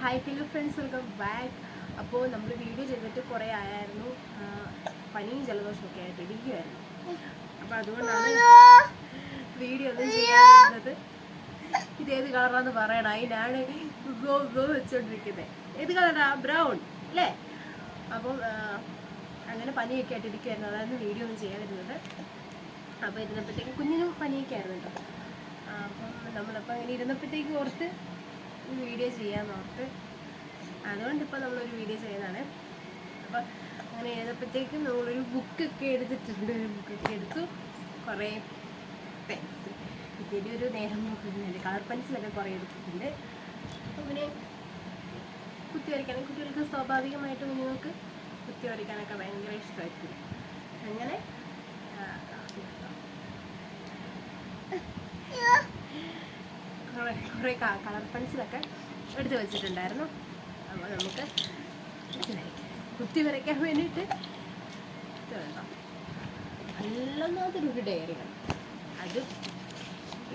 Hi hello friends welcome back അപ്പോൾ നമ്മൾ video ചെയ്തിട്ട് കുറേ ആയായിരുന്നു. പനിയും ജലദോഷമൊക്കെ ആയിട്ട് ഇരിക്കുമായിരുന്നു അപ്പോൾ അതുകൊണ്ടാണ് വീഡിയോ ഒന്നും ചെയ്യാതിരുന്നത്. ഇതേത് കളറാന്ന് പറയണം. അതിനാണ് ഗോ ഗോ വെച്ചോണ്ടിരിക്കുന്നത് ഏത് കളറാ? ബ്രൗൺ അല്ലേ? അപ്പം അങ്ങനെ പനിയൊക്കെ ആയിട്ട് ഇരിക്കുമായിരുന്നു അതായിരുന്നു വീഡിയോ ഒന്നും ചെയ്യാതിരുന്നത്. അപ്പോൾ ഇരുന്നപ്പോഴത്തേക്ക് കുഞ്ഞിനും പനിയൊക്കെ ആയിരുന്നു കേട്ടോ. അപ്പം നമ്മളപ്പോൾ അങ്ങനെ ഇരുന്നപ്പോഴത്തേക്ക് ഓർത്ത് ഈ വീഡിയോ ചെയ്യാന്ന് ഓർത്ത്. അതുകൊണ്ട് ഇപ്പോൾ നമ്മളൊരു വീഡിയോ ചെയ്യുന്നതാണ് അപ്പോൾ അങ്ങനെ എഴുതപ്പോഴത്തേക്കും നമ്മളൊരു ബുക്കൊക്കെ എടുത്തിട്ടുണ്ട്. ഒരു ബുക്കൊക്കെ എടുത്തു. കുറേ പെൻസ് ഇതിന്റെ ഒരു നേരം നോക്കുന്നുണ്ട് കളർ പെൻസിലൊക്കെ കുറേ എടുത്തിട്ടുണ്ട്. അപ്പോൾ പിന്നെ കുത്തി വരയ്ക്കാൻ കുട്ടികൾക്ക് സ്വാഭാവികമായിട്ട് കുഞ്ഞുങ്ങൾക്ക് കുത്തി വരയ്ക്കാനൊക്കെ ഭയങ്കര ഇഷ്ടമായിരിക്കും. അങ്ങനെ കുറേ കളർ പെൻസിലൊക്കെ എടുത്ത് വെച്ചിട്ടുണ്ടായിരുന്നു. അപ്പോൾ നമുക്ക് കുത്തി വരയ്ക്കാം കുത്തി വരയ്ക്കാൻ വേണ്ടിയിട്ട് നല്ലൊന്നാതൊരു ഡയറി ആണ്. അത്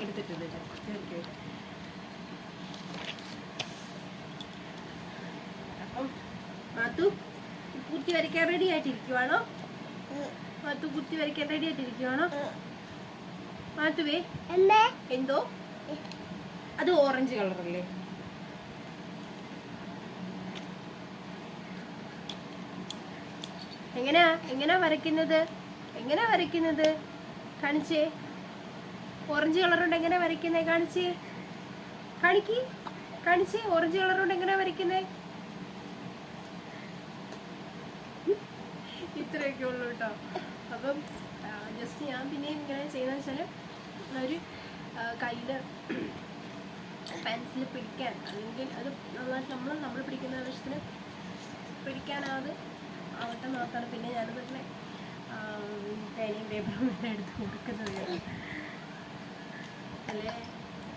എടുത്തിട്ടുണ്ട് കുത്തി വരയ്ക്കാൻ വേണ്ടി. അപ്പം മാത്തു കുത്തി വരയ്ക്കാൻ റെഡി ആയിട്ടിരിക്കുവാണോ? മാത്തു കുത്തി വരയ്ക്കാൻ റെഡി ആയിട്ടിരിക്കുവാണോ? മാത്തുവേ എന്തോ? അത് ഓറഞ്ച് കളറല്ലേ? എങ്ങനെയാ എങ്ങനെയാ വരയ്ക്കുന്നത്? എങ്ങനെയാ വരയ്ക്കുന്നത്? കാണിച്ചേ. ഓറഞ്ച് കളർ കൊണ്ട് എങ്ങനെ വരയ്ക്കുന്നേ? കാണിച്ചേ. കാണിക്ക്. കാണിച്ചേ. ഓറഞ്ച് കളർ എങ്ങനെ വരയ്ക്കുന്നേ? ഇത്രയൊക്കെ ഉള്ളു കേട്ടോ. അപ്പം ജസ്റ്റ് ഞാൻ പിന്നെയും ഇങ്ങനെ ചെയ്യുന്നത് വെച്ചാൽ ഒരു കയ്യിൽ പെൻസിൽ പിടിക്കാൻ അല്ലെങ്കിൽ അത് നന്നായിട്ട് നമ്മൾ നമ്മൾ പിടിക്കുന്ന ആവശ്യത്തിന് പിടിക്കാനാവാതെ ആവട്ടെ നോക്കാണ് പിന്നെ ഞാൻ വീട്ടിലെ പേനയും പേപ്പറും എല്ലാം എടുത്ത് കൊടുക്കുന്നത്. അല്ലേ?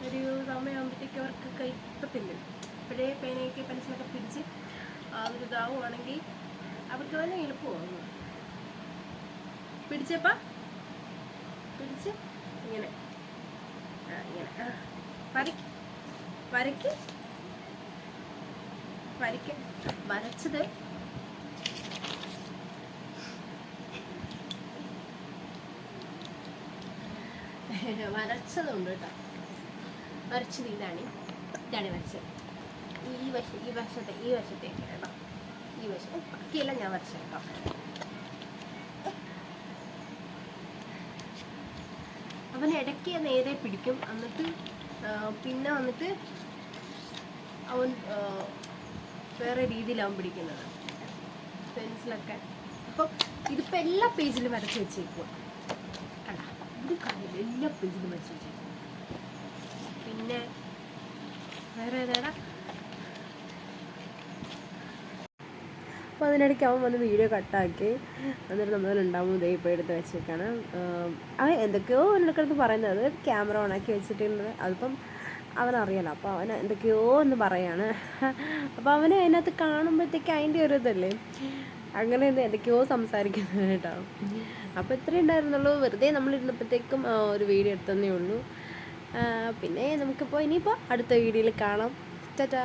ഒരു സമയമാകുമ്പോഴത്തേക്ക് അവർക്ക് കൈപ്പത്തില്ല ഇപ്പോഴേ പേനയൊക്കെ പെൻസിലൊക്കെ പിടിച്ച് ആ ഒരു ഇതാവുകയാണെങ്കിൽ അവർക്ക് തന്നെ എളുപ്പമാകുന്നു. പിടിച്ചപ്പ? പിടിച്ച് ഇങ്ങനെ. ആ, ഇങ്ങനെ. ആ. വരയ്ക്ക് വരയ്ക്ക്. വരയ്ക്ക്. വരച്ചത്. വരച്ചതുണ്ട് കേട്ടോ. വരച്ചത് ഇതാണ്. ഇതാണ് വരച്ചത്. ഈ വശ ഈ വശത്തെ ഈ വശത്തേക്ക് കേട്ടോ. ഈ വശം ബാക്കിയെല്ലാം ഞാൻ വരച്ചത് കേട്ടോ. അവൻ ഇടയ്ക്ക് നേരെ പിടിക്കും. എന്നിട്ട് പിന്നെ വന്നിട്ട് അവൻ വേറെ രീതിയിലാവും പിടിക്കുന്നത്. പെൻസിലൊക്കെ. അപ്പം ഇതിപ്പോൾ എല്ലാ പേജിലും വരച്ച് വെച്ചേക്കുക കണ്ട എല്ലാ പേജിലും വരച്ച് വെച്ചേക്കുക പിന്നെ വേറെ ഏതാടാ? അപ്പോൾ അതിനിടയ്ക്ക് അവൻ വന്ന് വീഡിയോ കട്ടാക്കി എന്നിട്ട് നമ്മൾ ഉണ്ടാവും. ദേ ഇപ്പോൾ എടുത്ത് വെച്ചേക്കാണ്. അവൻ എന്തൊക്കെയോ എടുക്കടുത്ത് പറയുന്നത്. ക്യാമറ ഓണാക്കി വെച്ചിട്ടുള്ളത് അതിപ്പം അവനറിയാലോ അപ്പോൾ അവൻ എന്തൊക്കെയോ എന്ന് പറയാണ്. അപ്പോൾ അവന് അതിനകത്ത് കാണുമ്പോഴത്തേക്ക് അതിന്റെ ഒരു ഇതല്ലേ? അങ്ങനെ എന്തൊക്കെയോ സംസാരിക്കുന്നത് കേട്ടോ. അപ്പോൾ ഇത്രയും ഉണ്ടായിരുന്നുള്ളൂ. വെറുതെ നമ്മളിരുന്നപ്പോഴത്തേക്കും ഒരു വീഡിയോ എടുത്തതന്നേ ഉള്ളൂ. പിന്നെ നമുക്കിപ്പോൾ ഇനിയിപ്പോൾ അടുത്ത വീഡിയോയിൽ കാണാം. ടാറ്റാ.